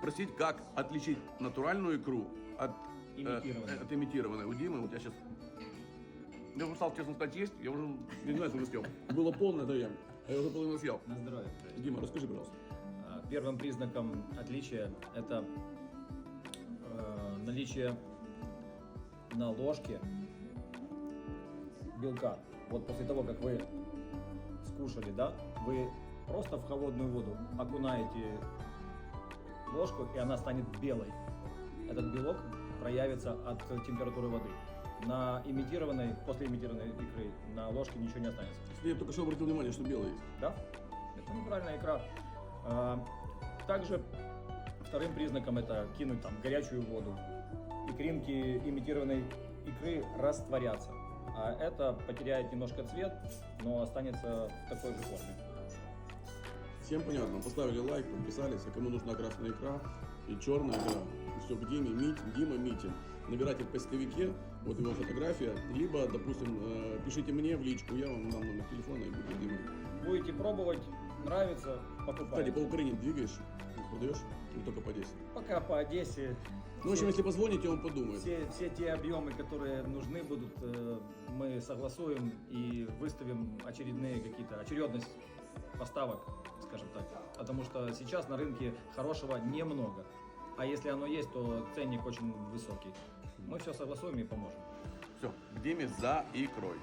Спросить, как отличить натуральную икру от э, Имитированной. от имитированной. У Димы, вот я сейчас... Я уже стал, честно сказать, есть, я уже не знаю, сколько съел. Было полное, да я. А я уже половину съел. На здоровье. Дима, расскажи, пожалуйста. А, Первым признаком отличия это э, наличие на ложке белка. Вот после того, как вы скушали, да, вы просто в холодную воду окунаете ложку, и она станет белой. Этот белок проявится от температуры воды. На имитированной, после имитированной икры на ложке ничего не останется. Я только что обратил внимание, что белый есть. Да, это натуральная икра. А, Также вторым признаком это кинуть там горячую воду. Икринки имитированной икры растворятся. А это потеряет немножко цвет, но останется в такой же форме. Всем понятно, поставили лайк, подписались, а кому нужна красная икра и черная икра, все к Диме, Мить, Дима Митин. Набирайте в поисковике, вот его фотография, либо, допустим, э, пишите мне в личку, я вам дам номер телефона и буду с Димой. Будете пробовать, нравится, покупайте. Кстати, по Украине двигаешь, продаешь, или только по 10? Пока по Одессе Ну, в общем, если позвоните, он подумает. все, все те объемы, которые нужны будут, э, мы согласуем и выставим очередные какие-то, очередность поставок, скажем так. Потому что сейчас на рынке хорошего немного. А если оно есть, то ценник очень высокий. Мы все согласуем и поможем. Все, Диме за икрой.